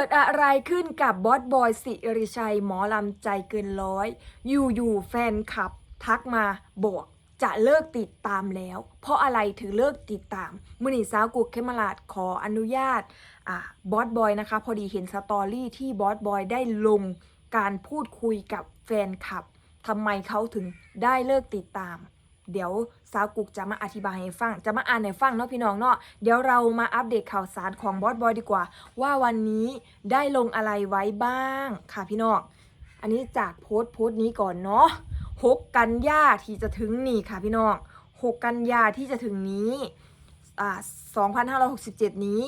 กิดอะไรขึ้นกับบอสบอยสิริชัย หมอลำใจเกินร้อย อยู่ๆแฟนคลับ ทักมาบอกจะเลิกติดตามแล้ว เพราะอะไรถึงเลิกติดตามมือหนีสาวกุกเคมราดขออนุญาตอบอสบอยนะคะ พอดีเห็นสตอรี่ที่บอสบอยได้ลงการพูดคุยกับแฟนคลับทำไมเขาถึงได้เลิกติดตาม เดี๋ยวสาวกุกจะมาอธิบายให้ฟัง จะมาอ่านให้ฟังเนาะพี่น้องเนาะ เดี๋ยวเรามาอัปเดตข่าวสารของบอสบอยดีกว่า ว่าวันนี้ได้ลงอะไรไว้บ้างค่ะพี่น้อง อันนี้จากโพสต์โพสต์นี้ก่อนเนาะหกกันยาที่จะถึงนี่ค่ะพี่น้องหกกันยาที่จะถึงนี้อ่า2567 นี้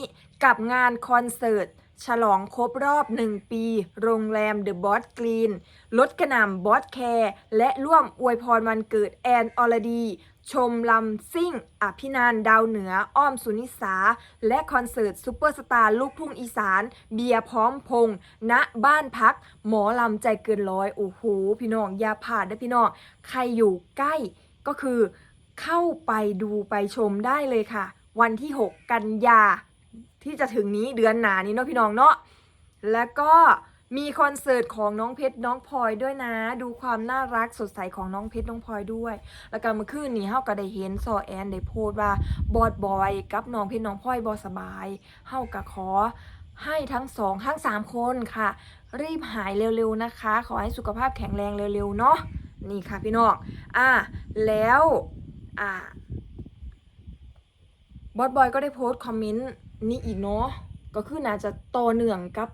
กับงานคอนเสิร์ต ฉลองครบรอบ 1 ปี โรงแรม The Boss Green ลดกระหน่ำบอสแคร์และร่วมอวยพรวันเกิดแอนอรดี ชมลำซิ่ง อภินันดาวเหนือ อ้อมสุนิสา และคอนเสิร์ตซูเปอร์สตาร์ลูกทุ่งอีสาน เบียร์พร้อมพงษ์ณบ้านพัก หมอลำใจเกินร้อย โอ้โห พี่น้องอย่าผ่านนะพี่น้อง ใครอยู่ใกล้ก็คือเข้าไปดูไปชมได้เลยค่ะ วันที่ 6 กันยา ที่จะถึงนี้เดือนหนานี้เนาะพี่น้องเนาะแล้วก็มีคอนเสิร์ตของน้องเพชรน้องพลอยด้วยนะ ดูความน่ารักสดใสของน้องเพชรน้องพลอยด้วย แล้วก็เมื่อคืนนี้เฮาก็ได้เห็นซอแอนได้โพสต์ว่าบอดบอยกับน้องเพชรน้องพลอยบอสบายเฮาก็ขอให้ทั้งสองทั้งสามคนค่ะ รีบหายเร็วๆนะคะ ขอให้สุขภาพแข็งแรงเร็วๆเนาะนี่ค่ะพี่น้องอะแล้วอะบ อสบอยก็ได้โพสต์คอมเมนต์นี้อีกเนาะก็คือน่าจะโตเนื่องกับ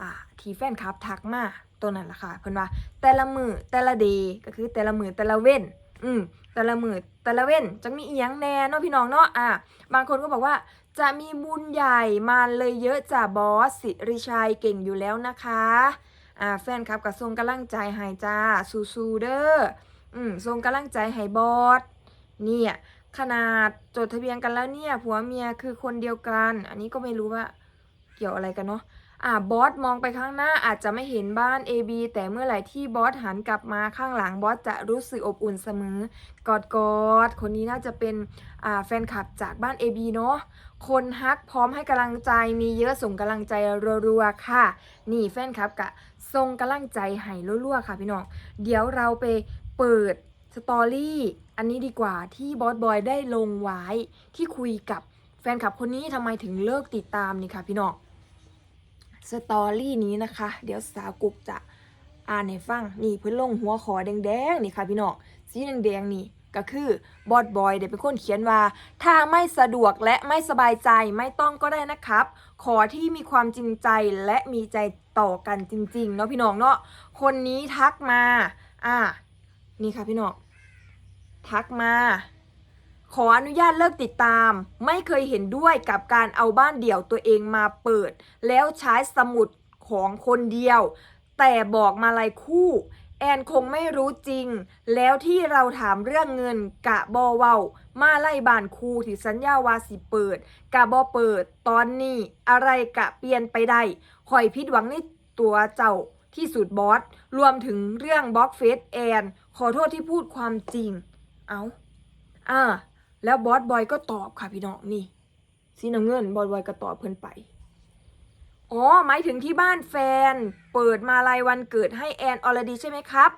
อ่า ทีแฟนคลับทักมาตัวนั้นละค่ะเพิ่นว่า แต่ละมือแต่ละเดย์ก็คือแต่ละมือแต่ละเว้น อืมแต่ละมือแต่ละเว้นจังมีอีหยังแน่เนาะพี่น้องเนาะอะบางคนก็บอกว่าจะมีบุญใหญ่มาเลยเยอะจ้ะบอสสิริชัยเก่งอยู่แล้วนะคะอ่าแฟนคลับก็ส่งกำลังใจให้จ้าสู้ๆเด้ออืมส่งกำลังใจให้บอสเนี่ย ขนาดจดทะเบียนกันแล้วเนี่ย ผัวเมียคือคนเดียวกัน อันนี้ก็ไม่รู้ว่าเกี่ยวอะไรกันเนาะอ่าบอสมองไปข้างหน้าอาจจะไม่เห็นบ้าน AB แต่เมื่อไหร่ที่บอสหันกลับมาข้างหลังบอสจะรู้สึกอบอุ่นเสมอกอดกอดคนนี้น่าจะเป็นอ่าแฟนคลับจากบ้าน AB เนาะคนฮักพร้อมให้กำลังใจมีเยอะส่งกำลังใจรัวๆค่ะ นี่แฟนคลับกะส่งกำลังใจให้รัวๆค่ะพี่น้องเดี๋ยวเราไปเปิดสตอรี่ อันนี้ดีกว่าที่บอสบอยได้ลงไว้ที่คุยกับแฟนคลับคนนี้ทำไมถึงเลิกติดตามนี่ค่ะพี่น้องสตอรี่นี้นะคะ เดี๋ยวสาวกุกจะอ่านให้ฟังนี่เพิ่นลงหัวขอแดงๆนี่ค่ะพี่น้องสีแดงๆนี่ก็คือบอดบอยเดี๋ยวเป็นคนเขียนว่า ถ้าไม่สะดวกและไม่สบายใจไม่ต้องก็ได้นะครับ ขอที่มีความจริงใจและมีใจต่อกันจริงๆเนาะพี่น้องเนาะคนนี้ทักมา อ่านี่ค่ะพี่น้อง ทักมา ขออนุญาตเลิกติดตาม ไม่เคยเห็นด้วยกับการเอาบ้านเดี่ยวตัวเองมาเปิด แล้วใช้สมุดของคนเดียว แต่บอกมาลายคู่ แอนคงไม่รู้จริง แล้วที่เราถามเรื่องเงินกะบอเว้า มาไล่บานคูที่สัญญาวาสิเปิด กะบอเปิด ตอนนี้อะไรกะเปลี่ยนไปได้คอยพิดหวังในตัวเจ้าที่สุดบอส รวมถึงเรื่องบล็อกเฟซแอน ขอโทษที่พูดความจริง เอาอ่า แล้วบอสบอยก็ตอบค่ะพี่น้องนี่ สีน้ำเงินบอสบอยก็ตอบเพิ่นไป อ๋อ หมายถึงที่บ้านแฟน เปิดมาลัยวันเกิดให้แอนออรดีใช่ไหมครับ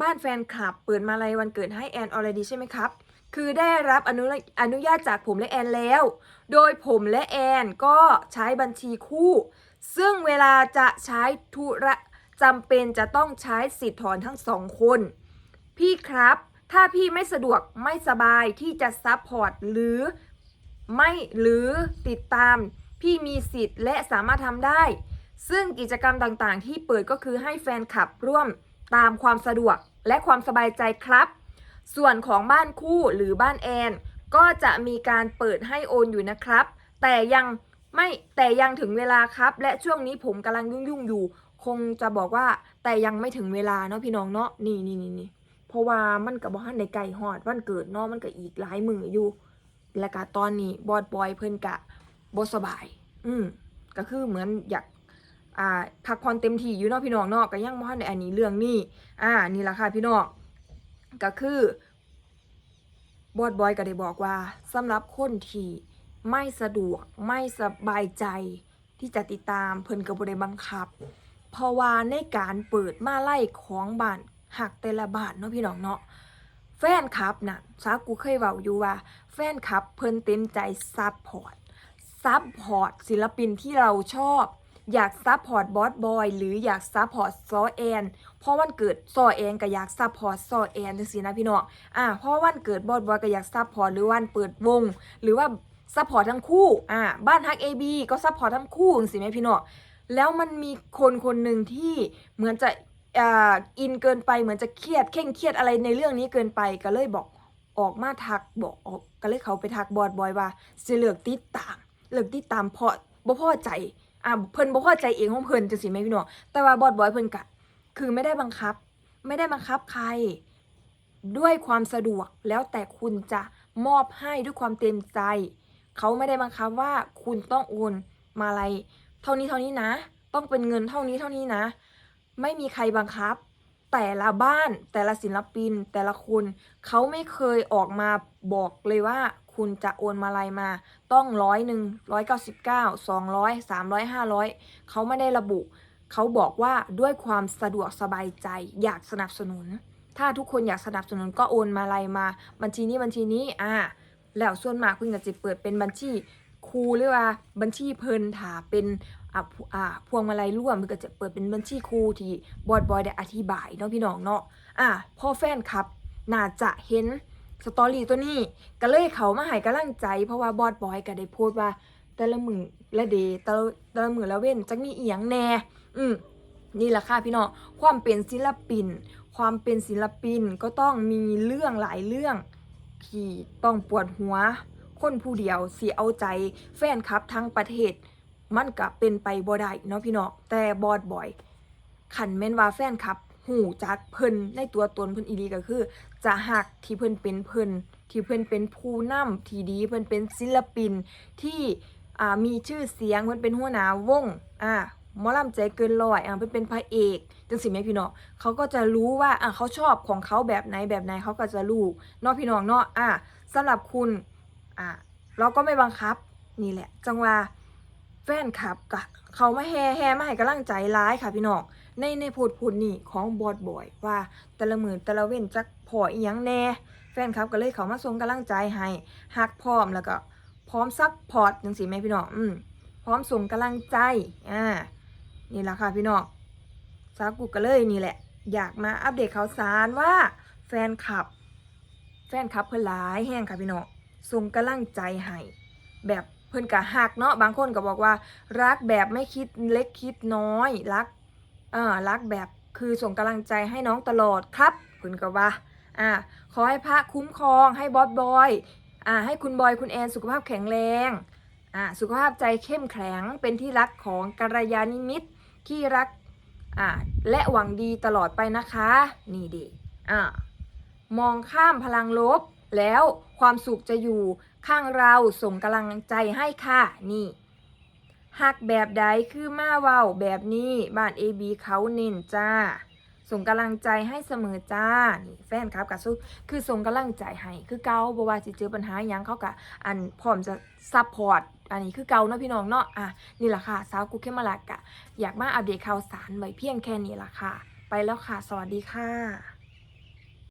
บ้านแฟนคลับ เปิดมาลัยวันเกิดให้แอนออรดีใช่ไหมครับ คือได้รับอนุอนุญาตจากผมและแอนแล้ว โดยผมและแอนก็ใช้บัญชีคู่ ซึ่งเวลาจะใช้ธุระจำเป็นจะต้องใช้สิทธิ์ถอนทั้งสองคน พี่ครับ ถ้าพี่ไม่สะดวกไม่สบายที่จะซัพพอร์ตหรือไม่หรือติดตาม พี่มีสิทธิ์และสามารถทำได้ ซึ่งกิจกรรมต่างๆ ที่เปิดก็คือให้แฟนคลับร่วมตามความสะดวกและความสบายใจครับ ส่วนของบ้านคู่หรือบ้านแอน ก็จะมีการเปิดให้โอนอยู่นะครับ แต่ยังไม่แต่ยังถึงเวลาครับ และช่วงนี้ผมกำลังยุ่งๆอยู่ คงจะบอกว่าแต่ยังไม่ถึงเวลาเนาะพี่น้องเนาะนี่นี่นี่นี่ ราะว่ามันกับบ้านในไก่หอดวันเกิดเนาะมันก็อีกหลายมืออยู่ และกะตอนนี้บอดบอยเพิ่นกะบ่สบาย อืมก็คือเหมือนอยากอ่าพักผ่อนเต็มที่อยู่เนาะพี่น้องเนาะก็ยังบ่ทันได้อันนี้เรื่องนี้อ่า นี่ล่ะค่ะพี่น้องก็คือบอดบอยก็ได้บอกว่าสำหรับคนที่ไม่สะดวกไม่สบายใจที่จะติดตามเพิ่นก็บ่ได้บังคับ เพราะว่าในการเปิดมาไล่ของบ้าน หักแต่ละบานเนาะพี่น้องเนาะแฟนคลับน่ะสากูเคยเว้าอยู่ว่า แฟนคลับเพิ่นเต็มใจซัพพอร์ตซัพพอร์ตศิลปินที่เราชอบ อยากซัพพอร์ตบอสบอยหรืออยากซัพพอร์ตซอแอนเพราะวันเกิดซอแอนก็อยากซัพพอร์ตซอแอนจังซี่นะพี่น้องอ่าเพราะวันเกิดบอสบอยก็อยากซัพพอร์ตหรือวันเปิดวง หรือว่าซัพพอร์ตทั้งคู่อ่าบ้านฮัก AB ก็ซัพพอร์ตทั้งคู่จังซี่แม่พี่น้องแล้วมันมีคนคนหนึ่งที่เหมือนจะ อินเกินไปเหมือนจะเครียดเคร่งเครียดอะไรในเรื่องนี้เกินไปก็เลยบอกออกมาทักบอกออกก็เลยเขาไปทักบอดบอยว่าสิเลือกติดตามเลือกติดตามเพราะบ่พอใจอ่าเพิ่นบ่พอใจเองของเพิ่นจังซี่แม่พี่น้องแต่ว่าบอดบอยเพิ่นกะคือไม่ได้บังคับ ไม่ได้บังคับใคร ด้วยความสะดวกแล้วแต่คุณจะมอบให้ด้วยความเต็มใจ เขาไม่ได้บังคับว่าคุณต้องโอนมาอะไร เท่านี้เท่านี้นะ ต้องเป็นเงินเท่านี้เท่านี้นะ ไม่มีใครบังคับ แต่ละบ้านแต่ละศิลปิน แต่ละคนเขาไม่เคยออกมาบอกเลยว่า คุณจะโอนมาอะไรมา ต้องร้อยหนึ่งร้อยเก้าสิบเก้าสองร้อยสามร้อยห้าร้อยเขาไม่ได้ระบุ เขาบอกว่าด้วยความสะดวกสบายใจอยากสนับสนุน ถ้าทุกคนอยากสนับสนุนก็โอนมาอะไรมา บัญชีนี้บัญชีนี้อ่าแล้วส่วนมากเพิ่งจะเปิดเป็นบัญชี รูหรือว่าบัญชีเพิ่นถาเป็นอ่าผู้อ่าพวงมาลัยร่วมเพิ่นก็จะเปิดเป็นบัญชีครูที่บอดบอยได้อธิบายเนาะพี่น้องเนาะอ่าพ่อแฟนครับน่าจะเห็นสตอรี่ตัวนี้ก็เลยเขามาให้กำลังใจ เพราะว่าบอดบอยก็ได้โพสต์ว่า แต่ละมือละเดย์แต่ละแต่ละมือละเว้นจักมีเอียงแน่อืมนี่แหละค่ะพี่น้องความเป็นศิลปิน ความเป็นศิลปินก็ต้องมีเรื่องหลายเรื่องที่ต้องปวดหัว คนผู้เดียวสิเอาใจแฟนคลับทั้งประเทศ มันก็เป็นไปบ่ได้เนาะพี่น้องแต่บอดบ่อยขันแม่นว่าแฟนคลับหูจักเพิ่นในตัวตนเพิ่นอีดีก็คือ จะหักที่เพิ่นเป็นเพิ่นที่เพิ่นเป็นผู้นำที่ดีเพิ่นเป็นศิลปินที่อ่ามีชื่อเสียงเพิ่นเป็นหัวหน้าวงอ่ามอลำใจเกินร้อยอ่าเพิ่นเป็นพระเอกจังสิแม่พี่น้องเขาก็จะรู้ว่าอะเขาชอบของเขาแบบไหนแบบไหนเขาก็จะรู้เนาะพี่น้องเนาะอะสำหรับคุณ อะเราก็ไม่บังคับนี่แหละ จังว่าแฟนคลับกะเขามาแห่แห่มาให้กำลังใจร้ายค่ะพี่น้องในในโพดพูดนี่ของบอดบอยว่าแต่ละมือแต่ละเว้นจักพออีหยังแน่แฟนคลับก็เลยเขามาส่งกำลังใจให้ฮักพร้อมแล้วก็พร้อมซักพอร์ตจังสิแม่พี่น้องอืมพร้อมส่งกำลังใจอ่านี่แหละค่ะพี่น้องสากูก็เลยนี่แหละ อยากมาอัปเดตข่าวสารว่าแฟนคลับ แฟนคลับเพิ่นหลายแห้งค่ะพี่น้อง ส่งกำลังใจให้แบบเพิ่นกะหักเนาะบางคนก็บอกว่า รักแบบไม่คิดเล็กคิดน้อยรักอ่ารักแบบคือส่งกำลังใจให้น้องตลอดครับคุณก็ว่าอ่าขอให้พระคุ้มครองให้บอสบอยอ่าให้คุณบอยคุณแอนสุขภาพแข็งแรงอ่าสุขภาพใจเข้มแข็งเป็นที่รักของกัลยาณิมิตรที่รักอ่าและหวังดีตลอดไปนะคะ นี่ดีอ่ามองข้ามพลังลบแล้วความสุขจะอยู่ข้างเราส่งกำลังใจให้ค่ะนี่หักแบบใดคือมาเว้าแบบนี้บ้าน AB เขาเน้นจ้า ส่งกำลังใจให้เสมอจ้านี่แฟนครับกับซุคือส่งกำลังใจให้คือเก่าบ่ว่าสิเจอปัญหายังเขากะอันพร้อมจะซัพพอร์ตอันนี้คือเก่าเนาะพี่น้องเนาะอะนี่แหละค่ะสาวกุ๊กเคมมาลักกะ อยากมาอัปเดตข่าวสารไว้เพียงแค่นี้ละค่ะ ไปแล้วค่ะ สวัสดีค่ะ